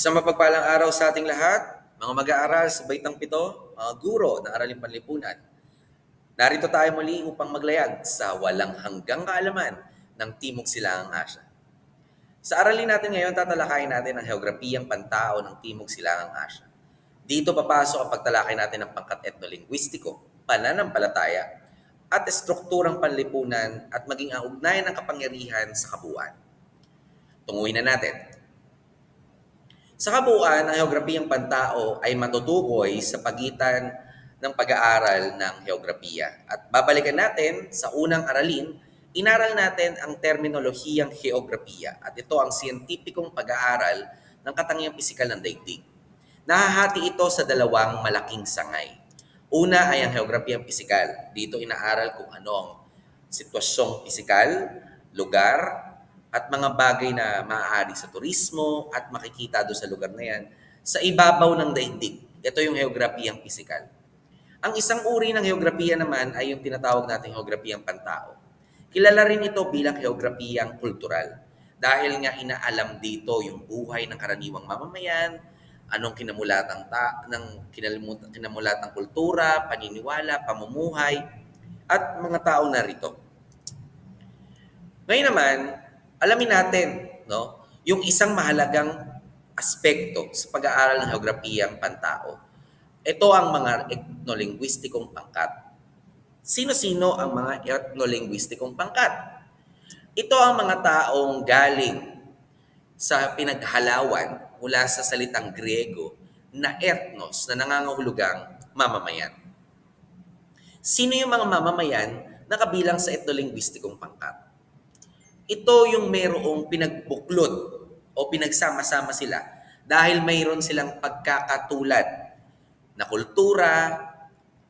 Isang mapagpalang araw sa ating lahat, mga mag-aaral sa Baitang Pito, mga guro ng Araling Panlipunan. Narito tayo muli upang maglayag sa walang hanggang kaalaman ng Timog Silangang Asya. Sa aralin natin ngayon, tatalakayin natin ang heograpiyang pantao ng Timog Silangang Asya. Dito papasok ang pagtalakay natin ng pangkat etnolinguistiko, pananampalataya, at estrukturang panlipunan at maging ang ugnayan ng kapangyarihan sa kabuuan. Tunguhin na natin. Sa kabuuan, ang heograpiyang pantao ay matutukoy sa pagitan ng pag-aaral ng heograpiya. At babalikan natin sa unang aralin, inaral natin ang terminolohiyang heograpiya at ito ang siyentipikong pag-aaral ng katangiang pisikal ng daigdig. Nahahati ito sa dalawang malaking sangay. Una ay ang heograpiyang pisikal. Dito inaaral kung ano ang sitwasyong pisikal, lugar, at mga bagay na maaari sa turismo at makikita doon sa lugar na yan sa ibabaw ng daigdig. Ito yung heograpiyang pisikal. Ang isang uri ng heograpiya naman ay yung tinatawag nating heograpiyang pantao. Kilala rin ito bilang heograpiyang kultural dahil nga inaalam dito yung buhay ng karaniwang mamamayan, anong kinamulatang ta ng kinamulatang kultura, paniniwala, pamumuhay at mga tao narito. Ngayon naman, alamin natin, no, yung isang mahalagang aspekto sa pag-aaral ng heograpiyang pantao. Ito ang mga etnolinguistikong pangkat. Sino-sino ang mga etnolinguistikong pangkat? Ito ang mga taong galing sa pinaghalawan mula sa salitang Griego na ethnos na nangangahulugang mamamayan. Sino yung mga mamamayan na kabilang sa etnolinguistikong pangkat? Ito yung merong pinagbuklod o pinagsama-sama sila dahil mayroon silang pagkakatulad na kultura,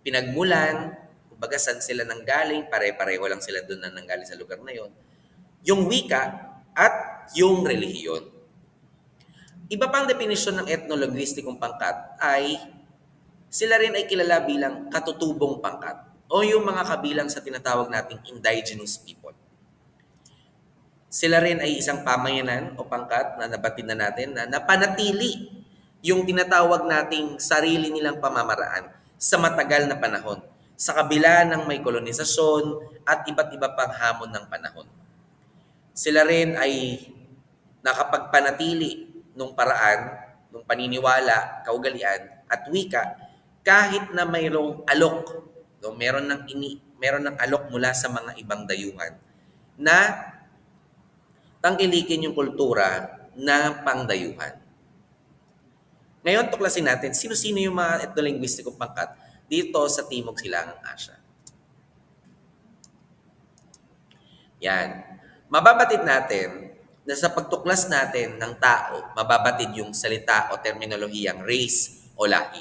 pinagmulan, kumbaga saan sila nanggaling, pare-pareho lang sila doon na nanggaling sa lugar na yon. Yung wika at yung relihiyon. Iba pang definisyon ng etnolinguistikong pangkat ay sila rin ay kilala bilang katutubong pangkat o yung mga kabilang sa tinatawag nating indigenous people. Sila rin ay isang pamayanan o pangkat na nabatid na natin na napanatili yung tinatawag nating sarili nilang pamamaraan sa matagal na panahon sa kabila ng may kolonisasyon at iba't iba pang hamon ng panahon. Sila rin ay nakapagpanatili nung paraan, nung paniniwala, kaugalian at wika kahit na mayroong alok, no, meron ng ini, meron ng alok mula sa mga ibang dayuhan na tangkilikin yung kultura ng pangdayuhan. Ngayon, tuklasin natin sino-sino yung mga etnolinguistikong pangkat dito sa Timog Silangang Asya. Yan. Mababatid natin na sa pagtuklas natin ng tao, mababatid yung salita o terminolohiyang race o lahi.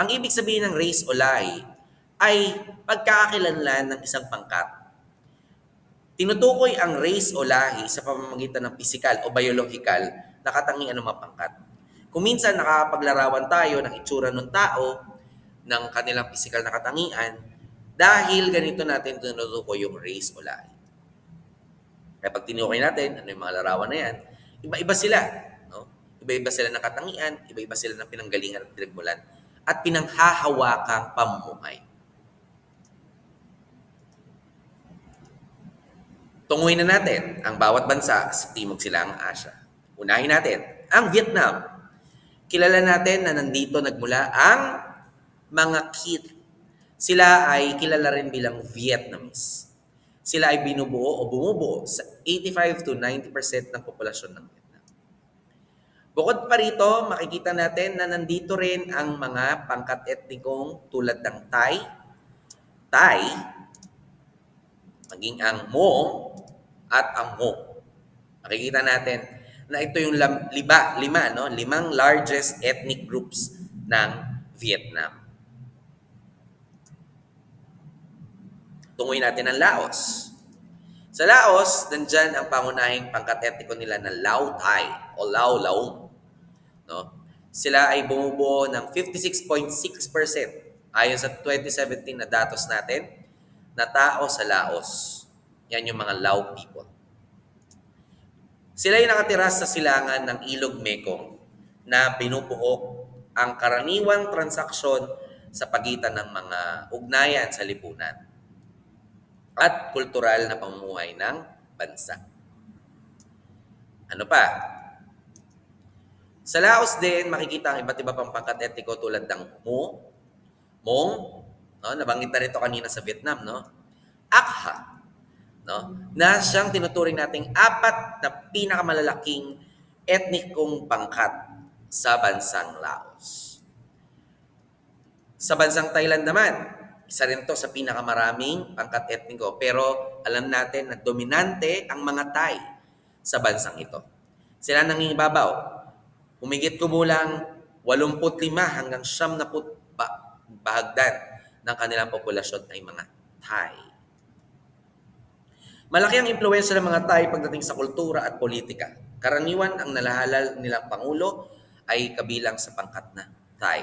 Ang ibig sabihin ng race o lahi ay pagkakakilanlan ng isang pangkat Tinutukoy ang race o lahi sa pamamagitan ng pisikal o biological na katangian ng mga pangkat. Kung minsan nakapaglarawan tayo ng itsura ng tao, ng kanilang pisikal na katangian, dahil ganito natin tinutukoy yung race o lahi. Kaya pag tinukoy natin, ano yung mga larawan na yan, iba-iba sila. No? Iba-iba sila ng katangian, iba-iba sila ng pinanggalingan at pinagmulan, at pinanghahawakang pamumuhay. Tunguhin na natin ang bawat bansa sa Timog Silangang Asya. Unahin natin ang Vietnam. Kilala natin na nandito nagmula ang mga Kit. Sila ay kilala rin bilang Vietnamese. Sila ay binubuo o bumubuo sa 85 to 90% ng populasyon ng Vietnam. Bukod pa rito, makikita natin na nandito rin ang mga pangkat etnikong tulad ng Thai, Thai, maging ang Hmong at ang Hmong. Makikita natin na ito yung liba, lima, no? limang largest ethnic groups ng Vietnam. Tunguin natin ang Laos. Sa Laos, nandyan ang pangunahing pangkat etniko nila na Lao Thai o Lao Laong. No? Sila ay bumubuo ng 56.6% ayon sa 2017 na datos natin na tao sa Laos. Yan yung mga Lao people. Sila ay nakatira sa silangan ng Ilog Mekong na binubuo ang karaniwang transaksyon sa pagitan ng mga ugnayan sa lipunan at kultural na pamumuhay ng bansa. Ano pa? Sa Laos din, makikita ang iba't iba pang pangkat tulad ng Mo, Mong, no? nabanggit na rito kanina sa Vietnam, no? Akha, no? na siyang tinuturing nating apat na pinakamalalaking etnikong pangkat sa bansang Laos. Sa bansang Thailand naman, isa rin to sa pinakamaraming pangkat etniko pero alam natin na dominante ang mga Thai sa bansang ito. Sila nangingibabaw. Humigit kumulang 85 hanggang 70 ba- bahagdan ng kanilang populasyon ay mga Thai. Malaki ang impluensya ng mga Thai pagdating sa kultura at politika. Karaniwan ang nalahalal nilang Pangulo ay kabilang sa pangkat na Thai.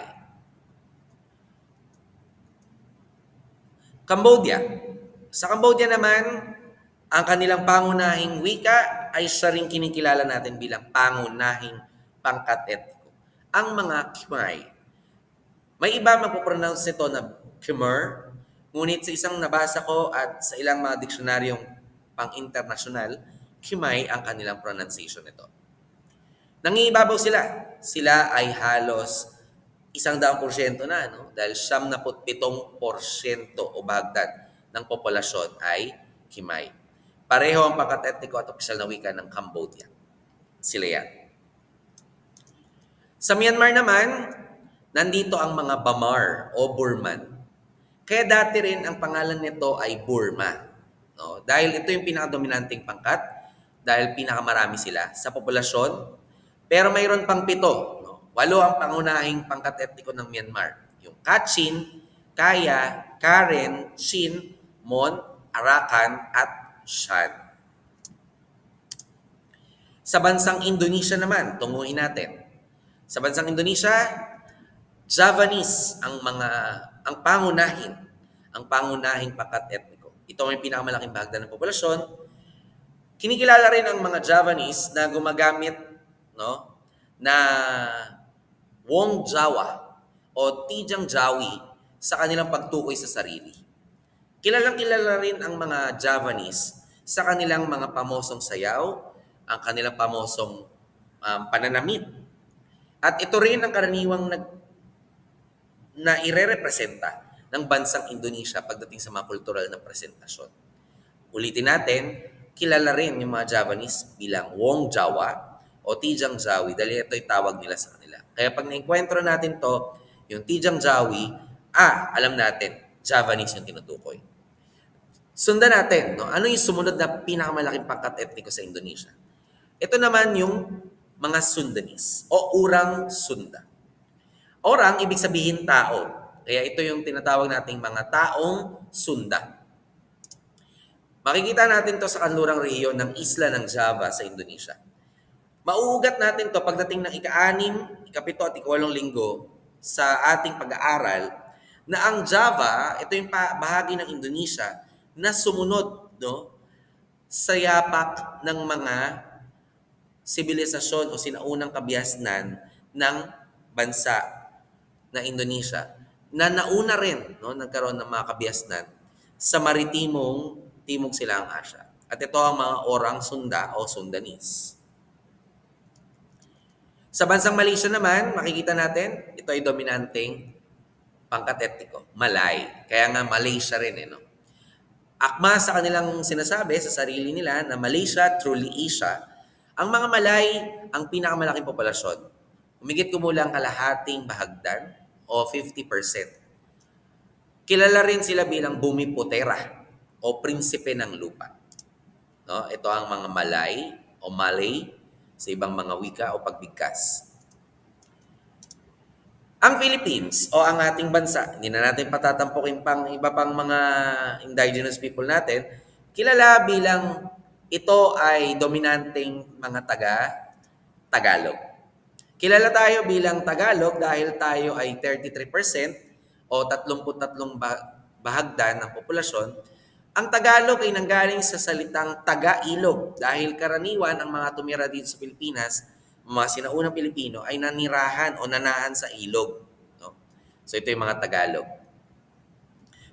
Cambodia. Sa Cambodia naman, ang kanilang pangunahing wika ay siya rin kinikilala natin bilang pangunahing pangkat etniko. Ang mga Khmer. May iba magpo-pronounce nito na Khmer, ngunit sa isang nabasa ko at sa ilang mga diksionaryong pang-internasyonal, Khmer ang kanilang pronunciation nito. Nangingibabaw sila. Sila ay halos isang daang porsyento na, no? dahil siyam na pitong porsyento o bahagdan ng populasyon ay Khmer. Pareho ang pangkat etniko at opisyal na wika ng Cambodia. Sila yan. Sa Myanmar naman, nandito ang mga Bamar o Burman. Kaya dati rin ang pangalan nito ay Burma. No? Dahil ito yung pinakadominanting pangkat, dahil pinakamarami sila sa populasyon. Pero mayroon pang pito. No? Walo ang pangunahing pangkat etniko ng Myanmar. Yung Kachin, Kaya, Karen, Shin, Mon, Arakan, at Shan. Sa bansang Indonesia naman, tunguhin natin. Sa bansang Indonesia, Javanese ang mga ang pangunahin, ang pangunahing pangkat etniko. Ito ang pinakamalaking bahagdan ng populasyon. Kinikilala rin ang mga Javanese na gumagamit no na Wong Jawa o Tijang Jawi sa kanilang pagtukoy sa sarili. Kilalang kilala rin ang mga Javanese sa kanilang mga pamosong sayaw, ang kanilang pamosong um, pananamit. At ito rin ang karaniwang nag, na ire-representa ng bansang Indonesia pagdating sa mga kultural na presentasyon. Ulitin natin, kilala rin yung mga Javanese bilang Wong Jawa o Tijang Jawi dahil ito ay tawag nila sa kanila. Kaya pag naenkwentro natin to, yung Tijang Jawi, ah, alam natin, Javanese yung tinutukoy. Sundan natin, no? ano yung sumunod na pinakamalaking pangkat etniko sa Indonesia? Ito naman yung mga Sundanese o Urang Sunda. Orang, ibig sabihin tao. Kaya ito yung tinatawag nating mga taong Sunda. Makikita natin to sa kanlurang rehiyon ng isla ng Java sa Indonesia. Mauugat natin to pagdating ng ika-anim, ikapito at ikawalong linggo sa ating pag-aaral na ang Java, ito yung bahagi ng Indonesia na sumunod no, sa yapak ng mga sibilisasyon o sinaunang kabiasnan ng bansa na Indonesia na nauna rin no, nagkaroon ng mga kabiasnan sa maritimong Timog Silang Asya. At ito ang mga orang Sunda o Sundanese. Sa bansang Malaysia naman, makikita natin, ito ay dominanteng pangkat etniko, Malay. Kaya nga Malaysia rin, eh, no? Akma sa kanilang sinasabi sa sarili nila na Malaysia, truly Asia, ang mga Malay ang pinakamalaking populasyon. Umigit kumulang kalahating bahagdan o 50%. Kilala rin sila bilang Bumi Putera o Prinsipe ng Lupa. No? Ito ang mga Malay o Malay sa ibang mga wika o pagbigkas. Ang Philippines o ang ating bansa, hindi na natin patatampukin pang iba pang mga indigenous people natin, kilala bilang ito ay dominanteng mga taga Tagalog. Kilala tayo bilang Tagalog dahil tayo ay 33% o 33 ba- bahagdan ng populasyon. Ang Tagalog ay nanggaling sa salitang taga-ilog dahil karaniwan ang mga tumira dito sa Pilipinas, mga sinaunang Pilipino ay nanirahan o nanahan sa ilog. So ito yung mga Tagalog.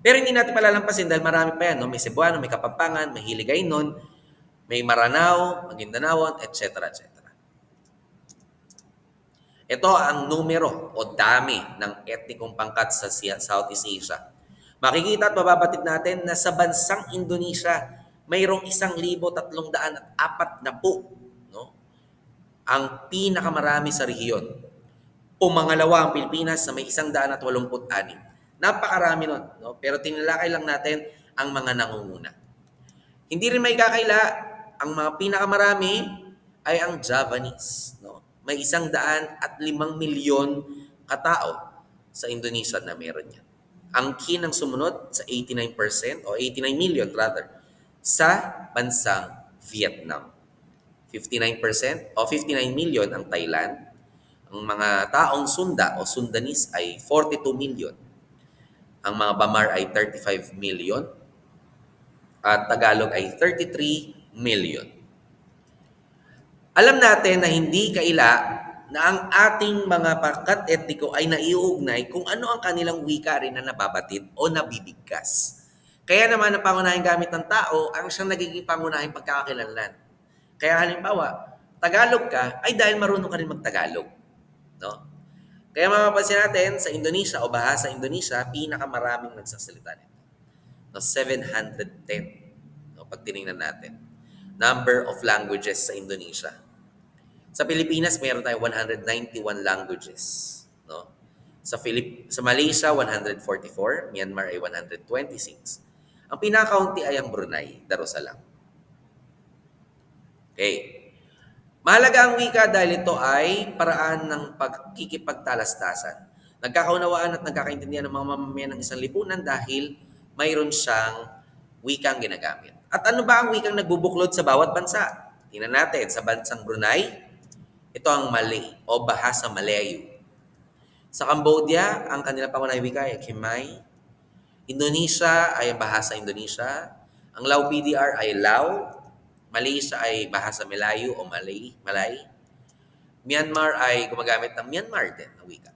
Pero hindi natin palalampasin dahil marami pa yan. No? May Cebuano, may Kapampangan, may Hiligaynon, may Maranao, Maguindanaon, etc. etc. Ito ang numero o dami ng etnikong pangkat sa Southeast Asia. Makikita at mababatid natin na sa bansang Indonesia, mayroong isang libo tatlong daan at apat na po no? ang pinakamarami sa rehiyon. Pumangalawa ang Pilipinas na may isang daan at walumput anim. Napakarami nun. No? Pero tinalakay lang natin ang mga nangunguna. Hindi rin may kakaila, ang mga pinakamarami ay ang Javanese. May isang daan at limang milyon katao sa Indonesia na meron yan. Ang kin ang sumunod sa 89% o 89 million rather sa bansang Vietnam. 59% o 59 million ang Thailand. Ang mga taong Sunda o Sundanese ay 42 million. Ang mga Bamar ay 35 million. At Tagalog ay 33 million. Alam natin na hindi kaila na ang ating mga pangkat etniko ay naiugnay kung ano ang kanilang wika rin na nababatid o nabibigkas. Kaya naman ang pangunahing gamit ng tao ang siyang nagiging pangunahing pagkakakilanlan. Kaya halimbawa, Tagalog ka ay dahil marunong ka rin magtagalog. No? Kaya mapapansin natin sa Indonesia o bahasa Indonesia, pinakamaraming nagsasalita nito. No, 710. No, pag tinignan natin. Number of languages sa Indonesia. Sa Pilipinas, mayroon tayong 191 languages. No? Sa, Filip sa Malaysia, 144. Myanmar ay 126. Ang pinakaunti ay ang Brunei, Darussalam. Okay. Mahalaga ang wika dahil ito ay paraan ng pagkikipagtalastasan. Nagkakaunawaan at nagkakaintindihan ng mga mamamayan ng isang lipunan dahil mayroon siyang wikang ginagamit. At ano ba ang wikang nagbubuklod sa bawat bansa? Tingnan natin, sa bansang Brunei, ito ang Malay o bahasa Malayo. Sa Cambodia, ang kanilang pangunahing wika ay Khmer. Indonesia ay bahasa Indonesia. Ang Lao PDR ay Lao. Malaysia ay bahasa Melayu o Malay. Malay. Myanmar ay gumagamit ng Myanmar din na wika.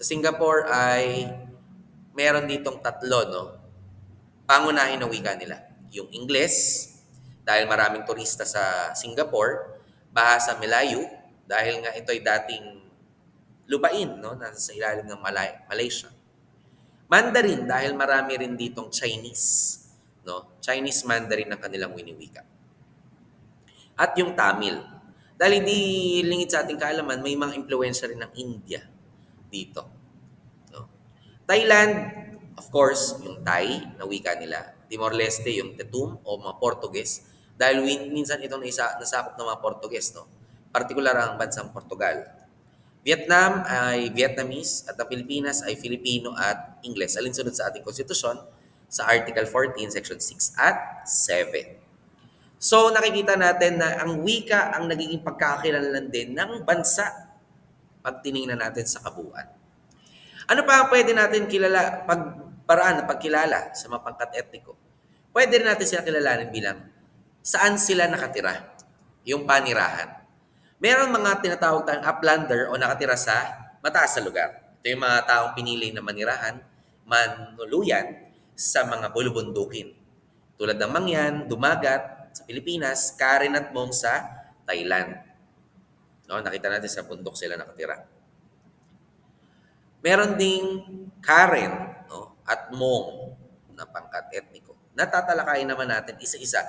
Sa Singapore ay meron ditong tatlo, no? Pangunahin na wika nila. Yung Ingles, dahil maraming turista sa Singapore, bahasa Melayu, dahil nga ito ay dating lupain, no? Nasa sa ilalim ng Malay, Malaysia. Mandarin, dahil marami rin ditong Chinese, no? Chinese Mandarin ang kanilang winiwika. At yung Tamil. Dahil hindi lingid sa ating kaalaman, may mga impluensya rin ng India dito. No? Thailand, of course, yung Thai na wika nila. Timor-Leste, yung Tetum o mga Portuguese. Dahil minsan itong naisa, nasakop ng mga Portuguese. No? Partikular ang bansang Portugal. Vietnam ay Vietnamese at ang Pilipinas ay Filipino at Ingles. Alinsunod sa ating konstitusyon sa Article 14, Section 6 at 7. So nakikita natin na ang wika ang nagiging pagkakakilanlan din ng bansa pag tiningnan natin sa kabuuan. Ano pa ang pwede natin kilala, pagparaan na pagkilala sa mga pangkat etniko? Pwede rin natin sila kilalanin bilang saan sila nakatira, yung panirahan. Meron mga tinatawag tayong uplander o nakatira sa mataas na lugar. Ito yung mga taong pinili na manirahan, manuluyan sa mga bulubundukin. Tulad ng Mangyan, Dumagat sa Pilipinas, Karen at Mong sa Thailand. No, nakita natin sa bundok sila nakatira. Meron ding Karen no, at Mong na pangkat etniko. Natatalakayin naman natin isa-isa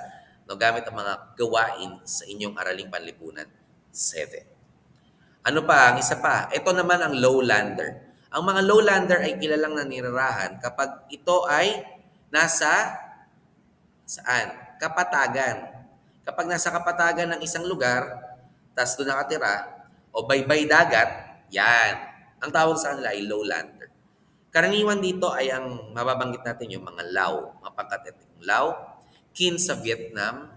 no, gamit ang mga gawain sa inyong araling panlipunan. 7. Ano pa? Ang isa pa. Ito naman ang lowlander. Ang mga lowlander ay kilalang nanirahan kapag ito ay nasa saan? Kapatagan. Kapag nasa kapatagan ng isang lugar, tapos doon nakatira, o baybay dagat, yan. Ang tawag sa kanila ay lowlander. Karaniwan dito ay ang mababanggit natin yung mga Lao, mga pangkatetnikong Lao, kin sa Vietnam,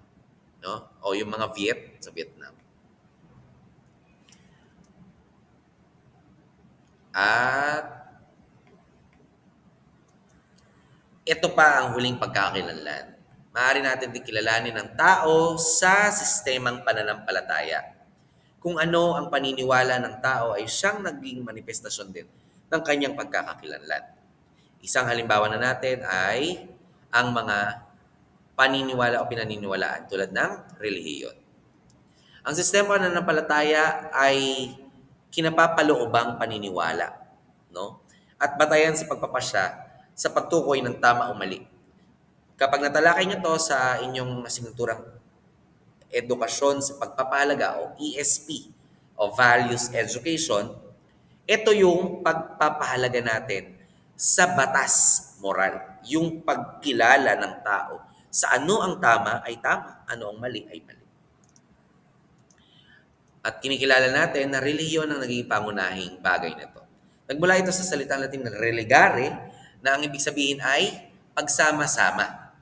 no? o yung mga Viet sa Vietnam. At ito pa ang huling pagkakakilanlan. Maaari natin din kilalanin ng tao sa sistemang pananampalataya. kung ano ang paniniwala ng tao ay siyang naging manifestasyon din ng kanyang pagkakakilanlan. Isang halimbawa na natin ay ang mga paniniwala o pinaniniwalaan tulad ng relihiyon. Ang sistema ng nanampalataya ay kinapapaloobang paniniwala, no? At batayan sa pagpapasya sa pagtukoy ng tama o mali. Kapag natalakay niyo to sa inyong asignaturang edukasyon sa pagpapahalaga o ESP o Values Education, ito yung pagpapahalaga natin sa batas moral, yung pagkilala ng tao sa ano ang tama ay tama, ano ang mali ay mali. At kinikilala natin na relihiyon ang naging pangunahing bagay na ito. Nagmula ito sa salitang Latin na religare, na ang ibig sabihin ay pagsama-sama,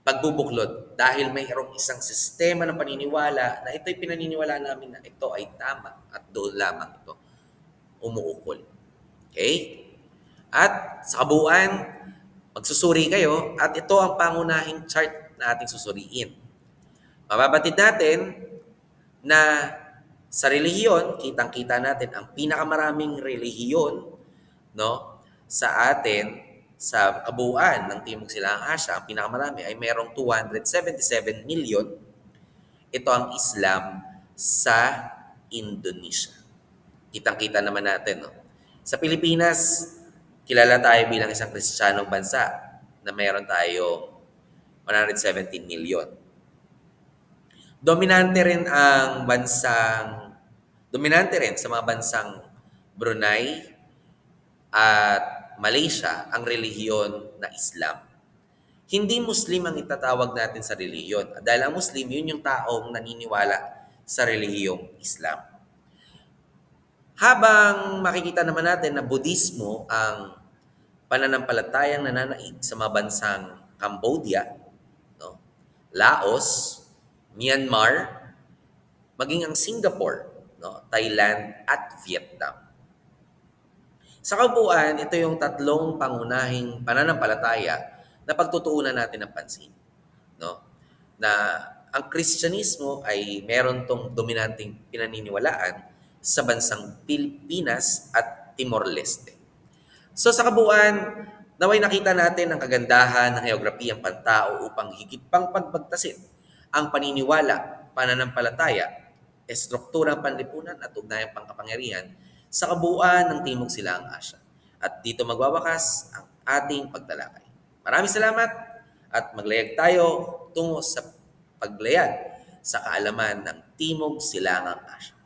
pagbubuklod. Dahil mayroong isang sistema ng paniniwala na ito'y pinaniniwala namin na ito ay tama at doon lamang ito umuukol. Okay? At sa kabuuan, magsusuri kayo at ito ang pangunahing chart na ating susuriin. Mababatid natin na sa relihiyon, kitang-kita natin ang pinakamaraming relihiyon no, sa atin sa kabuuan ng Timog Silangang Asya, ang pinakamarami ay mayroong 277 million. Ito ang Islam sa Indonesia. Kitang-kita naman natin. No? Sa Pilipinas, kilala tayo bilang isang kristyanong bansa na mayroon tayo 117 million. Dominante rin ang bansang dominante rin sa mga bansang Brunei at Malaysia ang relihiyon na Islam. Hindi Muslim ang itatawag natin sa relihiyon dahil ang Muslim yun yung taong naniniwala sa relihiyong Islam. Habang makikita naman natin na Budismo ang pananampalatayang nananaig sa mga bansang Cambodia, no? Laos, Myanmar, maging ang Singapore, no? Thailand at Vietnam. Sa kabuuan, ito yung tatlong pangunahing pananampalataya na pagtutuunan natin ng pansin. No? Na ang Kristyanismo ay meron tong dominanteng pinaniniwalaan sa bansang Pilipinas at Timor-Leste. So sa kabuuan, naway nakita natin ang kagandahan ng geograpiyang pantao upang higit pang pagbagtasin ang paniniwala, pananampalataya, estrukturang panlipunan at ugnayang pangkapangyarihan sa kabuuan ng Timog Silangang Asya. At dito magwawakas ang ating pagtalakay. Maraming salamat at maglayag tayo tungo sa paglayag sa kaalaman ng Timog Silangang Asya.